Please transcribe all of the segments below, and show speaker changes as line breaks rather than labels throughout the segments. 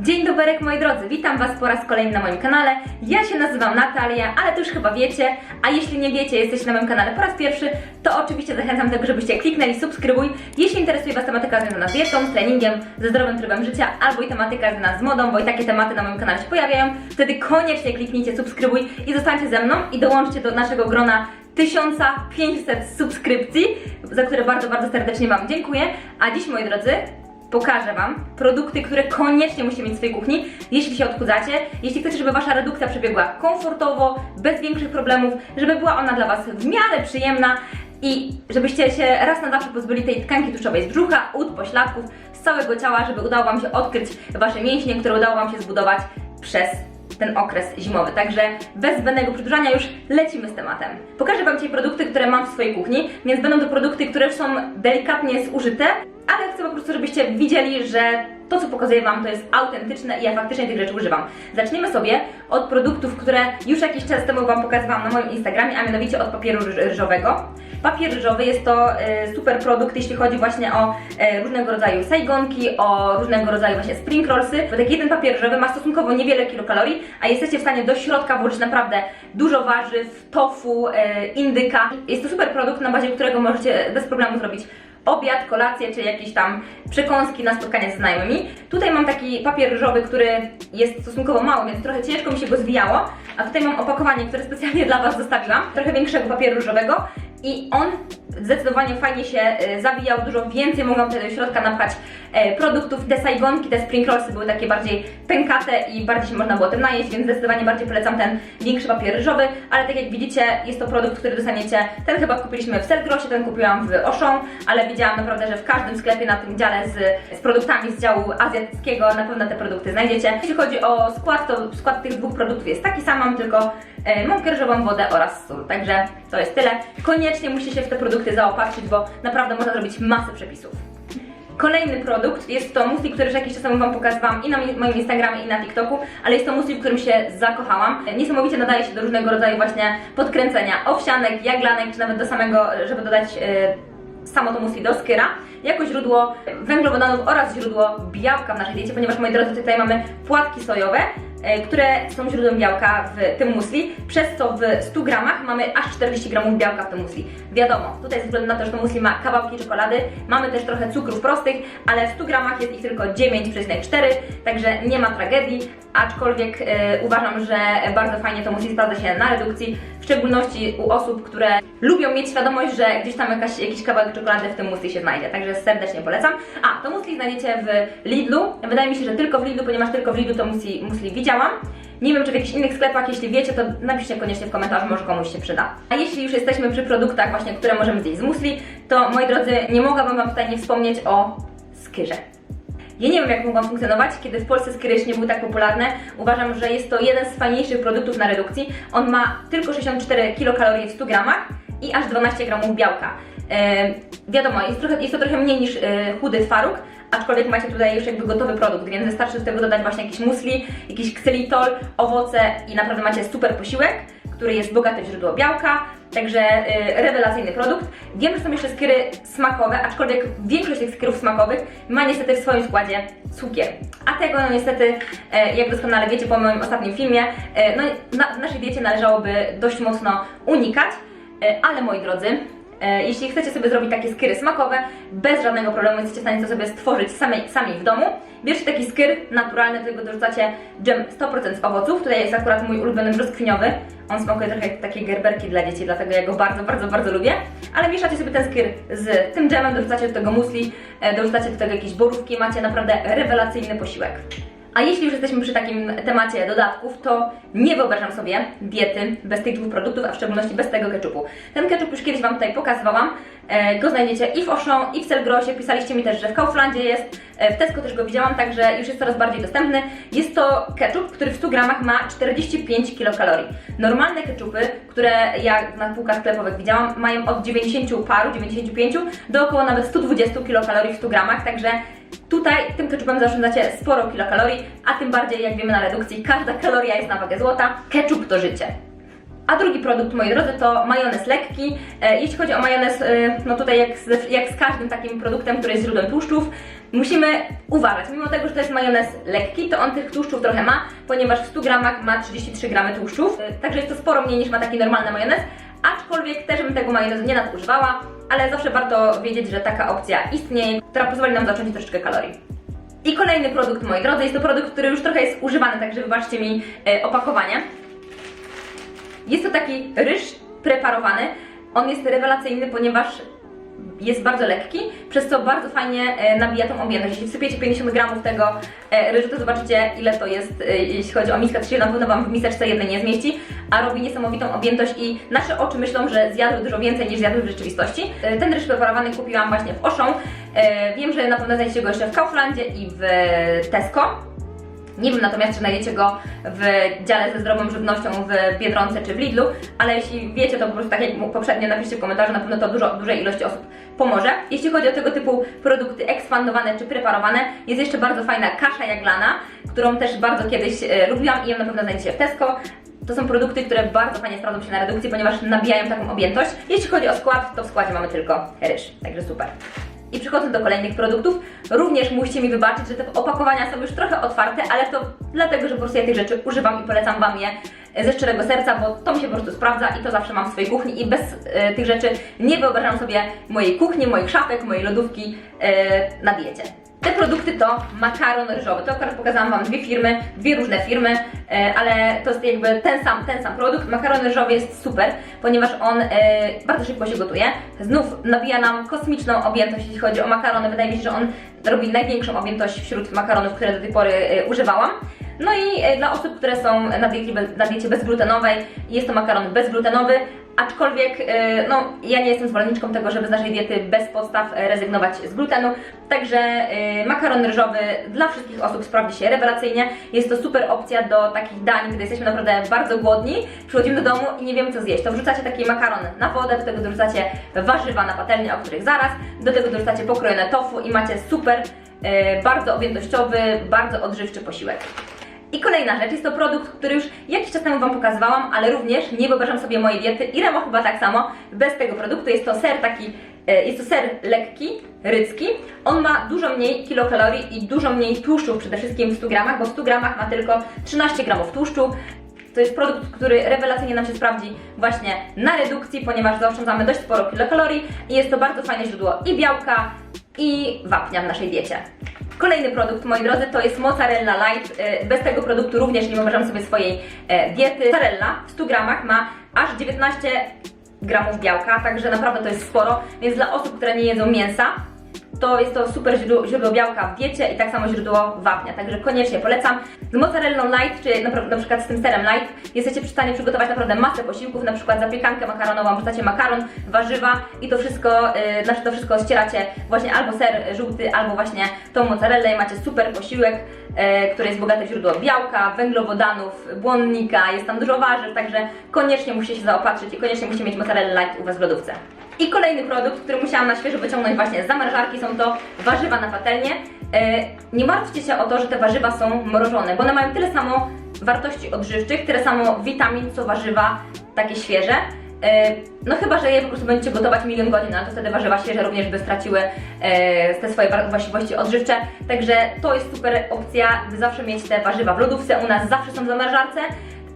Dzień dobry moi drodzy, witam Was po raz kolejny na moim kanale. Ja się nazywam Natalia, ale to już chyba wiecie, a jeśli nie wiecie, jesteście na moim kanale po raz pierwszy, to oczywiście zachęcam do tego, żebyście kliknęli subskrybuj. Jeśli interesuje Was tematyka związana z dietą, z treningiem, ze zdrowym trybem życia, albo i tematyka związana z modą, bo i takie tematy na moim kanale się pojawiają, wtedy koniecznie kliknijcie subskrybuj i zostańcie ze mną i dołączcie do naszego grona 1500 subskrypcji, za które bardzo, bardzo serdecznie Wam dziękuję. A dziś, moi drodzy, pokażę Wam produkty, które koniecznie musicie mieć w swojej kuchni, jeśli się odchudzacie, jeśli chcecie, żeby Wasza redukcja przebiegła komfortowo, bez większych problemów, żeby była ona dla Was w miarę przyjemna i żebyście się raz na zawsze pozbyli tej tkanki tłuszczowej z brzucha, ud, pośladków, z całego ciała, żeby udało Wam się odkryć Wasze mięśnie, które udało Wam się zbudować przez ten okres zimowy. Także bez zbędnego przedłużania już lecimy z tematem. Pokażę Wam dzisiaj produkty, które mam w swojej kuchni, więc będą to produkty, które są delikatnie zużyte, po prostu, żebyście widzieli, że to, co pokazuję Wam, to jest autentyczne i ja faktycznie tych rzeczy używam. Zaczniemy sobie od produktów, które już jakiś czas temu Wam pokazywałam na moim Instagramie, a mianowicie od papieru ryż- ryżowego. Papier ryżowy jest to e, super produkt, jeśli chodzi właśnie o e, różnego rodzaju sajgonki, o różnego rodzaju właśnie spring rollsy, bo taki jeden papier ryżowy ma stosunkowo niewiele kilokalorii, a jesteście w stanie do środka włożyć naprawdę dużo warzyw, tofu, e, indyka. Jest to super produkt, na bazie którego możecie bez problemu zrobić obiad, kolację czy jakieś tam przekąski na spotkanie ze znajomymi. Tutaj mam taki papier ryżowy, który jest stosunkowo mały, więc trochę ciężko mi się go zwijało. A tutaj mam opakowanie, które specjalnie dla Was zostawiłam, trochę większego papieru ryżowego i on zdecydowanie fajnie się e, zawijał, dużo więcej mogłam tutaj do środka napchać e, produktów. Te sajgonki, te spring rollsy były takie bardziej pękate i bardziej się można było tym najeść, więc zdecydowanie bardziej polecam ten większy papier ryżowy, ale tak jak widzicie jest to produkt, który dostaniecie, ten chyba kupiliśmy w Selgrosie, ten kupiłam w Auchan, ale widziałam naprawdę, że w każdym sklepie na tym dziale z, z produktami z działu azjatyckiego na pewno te produkty znajdziecie. Jeśli chodzi o skład, to skład tych dwóch produktów jest taki sam, mam tylko e, mąkę ryżową, wodę oraz sól, także to jest tyle. Koniecznie musicie się w te produkty zaopatrzyć, bo naprawdę można zrobić masę przepisów. Kolejny produkt jest to musli, który już jakiś czas temu Wam pokazywałam i na moim Instagramie i na TikToku, ale jest to musli, w którym się zakochałam. Niesamowicie nadaje się do różnego rodzaju właśnie podkręcenia owsianek, jaglanek, czy nawet do samego, żeby dodać e, samo to musli do skyra, jako źródło węglowodanów oraz źródło białka w naszej diecie, ponieważ moi drodzy, tutaj mamy płatki sojowe, które są źródłem białka w tym musli, przez co w 100 gramach mamy aż 40 gramów białka w tym musli. Wiadomo, tutaj ze względu na to, że to musli ma kawałki czekolady, mamy też trochę cukrów prostych, ale w 100 gramach jest ich tylko 9,4, także nie ma tragedii, aczkolwiek e, uważam, że bardzo fajnie to musli sprawdza się na redukcji, szczególności u osób, które lubią mieć świadomość, że gdzieś tam jakaś, jakiś kawałek czekolady w tym musli się znajdzie, także serdecznie polecam. A, to musli znajdziecie w Lidlu, wydaje mi się, że tylko w Lidlu, ponieważ tylko w Lidlu to musli, widziałam. Nie wiem, czy w jakichś innych sklepach, jeśli wiecie, to napiszcie koniecznie w komentarzu, może komuś się przyda. A jeśli już jesteśmy przy produktach właśnie, które możemy zjeść z musli, to moi drodzy, nie mogłabym Wam tutaj nie wspomnieć o skyrze. Ja nie wiem, jak mogłam funkcjonować, kiedy w Polsce jeszcze nie były tak popularne. Uważam, że jest to jeden z fajniejszych produktów na redukcji. On ma tylko 64 kilokalorie w 100 gramach i aż 12 gramów białka. E, wiadomo, jest, trochę, jest to trochę mniej niż e, chudy twaróg, aczkolwiek macie tutaj już jakby gotowy produkt, więc wystarczy do tego dodać właśnie jakiś musli, jakiś ksylitol, owoce i naprawdę macie super posiłek, który jest bogaty w źródło białka, także y, rewelacyjny produkt. Wiem, że są jeszcze skiery smakowe, aczkolwiek większość tych skierów smakowych ma niestety w swoim składzie cukier. A tego no niestety, e, jak doskonale wiecie po moim ostatnim filmie, e, no, na, w naszej diecie należałoby dość mocno unikać, e, ale moi drodzy, Jeśli chcecie sobie zrobić takie skyry smakowe, bez żadnego problemu jesteście w stanie to sobie stworzyć sami, sami w domu. Bierzcie taki skyr naturalny, do tego dorzucacie dżem 100% z owoców. Tutaj jest akurat mój ulubiony brzoskwiniowy. On smakuje trochę jak takie gerberki dla dzieci, dlatego ja go bardzo, bardzo, bardzo lubię. Ale mieszacie sobie ten skyr z tym dżemem, dorzucacie do tego musli, e, dorzucacie do tego jakieś borówki, macie naprawdę rewelacyjny posiłek. A jeśli już jesteśmy przy takim temacie dodatków, to nie wyobrażam sobie diety bez tych dwóch produktów, a w szczególności bez tego ketchupu. Ten ketchup już kiedyś Wam tutaj pokazywałam. E, Go znajdziecie i w Auchan, i w Selgrosie. Pisaliście mi też, że w Kauflandzie jest. E, W Tesco też go widziałam, także już jest coraz bardziej dostępny. Jest to ketchup, który w 100 gramach ma 45 kilokalorii. Normalne ketchupy, które ja na półkach sklepowych widziałam, mają od 90 paru, 95 do około nawet 120 kilokalorii w 100 gramach, także Tutaj tym ketchupem zaoszczędzacie sporo kilokalorii, a tym bardziej jak wiemy na redukcji, każda kaloria jest na wagę złota. Ketchup to życie. A drugi produkt, moi drodzy, to majonez lekki. E, jeśli chodzi o majonez, e, no tutaj jak z, jak z każdym takim produktem, który jest źródłem tłuszczów, musimy uważać. Mimo tego, że to jest majonez lekki, to on tych tłuszczów trochę ma, ponieważ w 100 gramach ma 33 gramy tłuszczów, y, także jest to sporo mniej niż ma taki normalny majonez, aczkolwiek też bym tego majonezu nie nadużywała, ale zawsze warto wiedzieć, że taka opcja istnieje, która pozwoli nam zacząć troszeczkę kalorii. I kolejny produkt, moi drodzy, jest to produkt, który już trochę jest używany, także wybaczcie mi e, opakowanie. Jest to taki ryż preparowany. On jest rewelacyjny, ponieważ jest bardzo lekki, przez co bardzo fajnie e, nabija tą objętość. Jeśli wsypiecie 50 gramów tego e, ryżu, to zobaczycie ile to jest, jeśli chodzi o miskę, to się na pewno Wam w miseczce jednej nie zmieści, a robi niesamowitą objętość i nasze oczy myślą, że zjadły dużo więcej niż zjadły w rzeczywistości. E, Ten ryż preparowany kupiłam właśnie w Auchan. E, Wiem, że na pewno znajdziecie go jeszcze w Kauflandzie i w Tesco. Nie wiem natomiast, czy znajdziecie go w dziale ze zdrową żywnością w Biedronce czy w Lidlu, ale jeśli wiecie, to po prostu tak jak poprzednio napiszcie w komentarzu, na pewno to dużo, dużej ilości osób pomoże. Jeśli chodzi o tego typu produkty ekspandowane czy preparowane, jest jeszcze bardzo fajna kasza jaglana, którą też bardzo kiedyś e, lubiłam i ją na pewno znajdziecie w Tesco. To są produkty, które bardzo fajnie sprawdzą się na redukcji, ponieważ nabijają taką objętość. Jeśli chodzi o skład, to w składzie mamy tylko ryż, także super. I przechodząc do kolejnych produktów, również musicie mi wybaczyć, że te opakowania są już trochę otwarte, ale to dlatego, że po prostu ja tych rzeczy używam i polecam Wam je ze szczerego serca, bo to mi się po prostu sprawdza i to zawsze mam w swojej kuchni i bez e, tych rzeczy nie wyobrażam sobie mojej kuchni, moich szafek, mojej lodówki e, na diecie. Te produkty to makaron ryżowy. To akurat pokazałam Wam dwie firmy, dwie różne firmy, e, ale to jest jakby ten sam, ten sam produkt. Makaron ryżowy jest super, ponieważ on e, bardzo szybko się gotuje. Znów nabija nam kosmiczną objętość, jeśli chodzi o makarony. Wydaje mi się, że on robi największą objętość wśród makaronów, które do tej pory e, używałam. No i e, dla osób, które są na diecie, na diecie bezglutenowej, jest to makaron bezglutenowy, aczkolwiek e, no, ja nie jestem zwolenniczką tego, żeby z naszej diety bez podstaw e, rezygnować z glutenu, także makaron ryżowy dla wszystkich osób sprawdzi się rewelacyjnie. Jest to super opcja do takich dań, gdy jesteśmy naprawdę bardzo głodni, przychodzimy do domu i nie wiemy co zjeść. To wrzucacie taki makaron na wodę, do tego dorzucacie warzywa na patelnię, o których zaraz, do tego dorzucacie pokrojone tofu i macie super, bardzo objętościowy, bardzo odżywczy posiłek. I kolejna rzecz, jest to produkt, który już jakiś czas temu Wam pokazywałam, ale również nie wyobrażam sobie mojej diety i Remo chyba tak samo bez tego produktu. Jest to ser taki, e, jest to ser lekki, rycki. On ma dużo mniej kilokalorii i dużo mniej tłuszczów przede wszystkim w 100 gramach, bo w 100 gramach ma tylko 13 gramów tłuszczu. To jest produkt, który rewelacyjnie nam się sprawdzi właśnie na redukcji, ponieważ zaoszczędzamy dość sporo kilokalorii i jest to bardzo fajne źródło i białka, i wapnia w naszej diecie. Kolejny produkt, moi drodzy, to jest mozzarella light. E, Bez tego produktu również nie wyobrażam sobie swojej e, diety. Mozzarella w 100 gramach ma aż 19 gramów białka, także naprawdę to jest sporo, więc dla osób, które nie jedzą mięsa, to jest to super źródło, źródło białka w diecie i tak samo źródło wapnia, także koniecznie polecam. Z mozzarellą light, czy na, na przykład z tym serem light, jesteście w stanie przygotować naprawdę masę posiłków, na przykład zapiekankę makaronową, wrzucacie makaron, warzywa i to wszystko, yy, znaczy to wszystko ścieracie właśnie albo ser żółty, albo właśnie tą mozzarellę i macie super posiłek, yy, który jest bogaty w źródło białka, węglowodanów, błonnika, jest tam dużo warzyw, także koniecznie musicie się zaopatrzyć i koniecznie musicie mieć mozzarella light u Was w lodówce. I kolejny produkt, który musiałam na świeżo wyciągnąć właśnie z zamrażarki, są to warzywa na patelnię. E, Nie martwcie się o to, że te warzywa są mrożone, bo one mają tyle samo wartości odżywczych, tyle samo witamin, co warzywa takie świeże. E, No chyba, że je po prostu będziecie gotować milion godzin, ale to wtedy warzywa świeże również by straciły e, te swoje właściwości odżywcze. Także to jest super opcja, by zawsze mieć te warzywa w lodówce. U nas zawsze są w zamrażarce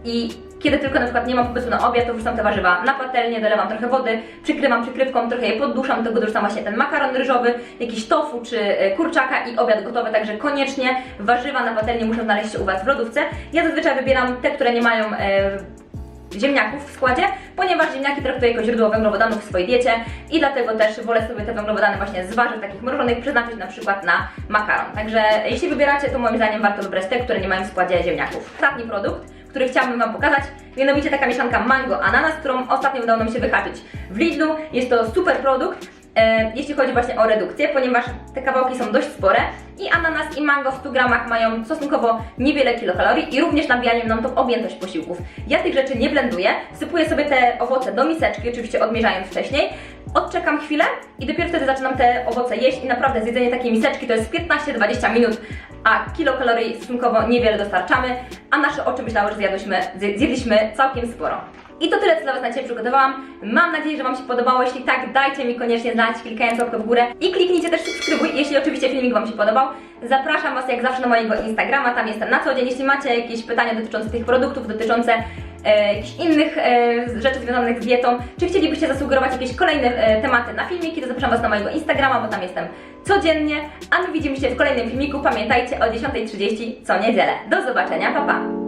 i kiedy tylko na przykład nie mam pomysłu na obiad, to wrzucam te warzywa na patelnię, dolewam trochę wody, przykrywam przykrywką, trochę je podduszam, do tego dorzucam właśnie ten makaron ryżowy, jakiś tofu czy e, kurczaka i obiad gotowy, także koniecznie warzywa na patelni muszą znaleźć się u Was w lodówce. Ja zazwyczaj wybieram te, które nie mają e, ziemniaków w składzie, ponieważ ziemniaki traktuję jako źródło węglowodanów w swojej diecie i dlatego też wolę sobie te węglowodany właśnie z warzyw takich mrożonych przeznaczyć na przykład na makaron. Także jeśli wybieracie, to moim zdaniem warto wybrać te, które nie mają w składzie ziemniaków. Ostatni produkt, który chciałabym Wam pokazać, mianowicie taka mieszanka mango-ananas, którą ostatnio udało nam się wyhaczyć w Lidlu. Jest to super produkt, e, jeśli chodzi właśnie o redukcję, ponieważ te kawałki są dość spore i ananas i mango w 100 gramach mają stosunkowo niewiele kilokalorii i również nabijają nam tą objętość posiłków. Ja tych rzeczy nie blenduję, wsypuję sobie te owoce do miseczki, oczywiście odmierzając wcześniej, odczekam chwilę i dopiero wtedy zaczynam te owoce jeść i naprawdę zjedzenie takiej miseczki to jest 15-20 minut, a kilokalorii stosunkowo niewiele dostarczamy, a nasze oczy myślały, że zjadłyśmy, zje- zjedliśmy całkiem sporo. I to tyle, co dla Was na dzisiaj przygotowałam. Mam nadzieję, że Wam się podobało. Jeśli tak, dajcie mi koniecznie znać, klikając łapkę w górę i kliknijcie też subskrybuj, jeśli oczywiście filmik Wam się podobał. Zapraszam Was jak zawsze na mojego Instagrama, tam jestem na co dzień. Jeśli macie jakieś pytania dotyczące tych produktów, dotyczące e, jakichś innych e, rzeczy związanych z dietą, czy chcielibyście zasugerować jakieś kolejne e, tematy na filmiki, to zapraszam Was na mojego Instagrama, bo tam jestem codziennie. A my widzimy się w kolejnym filmiku. Pamiętajcie o 10.30 co niedzielę. Do zobaczenia, pa pa!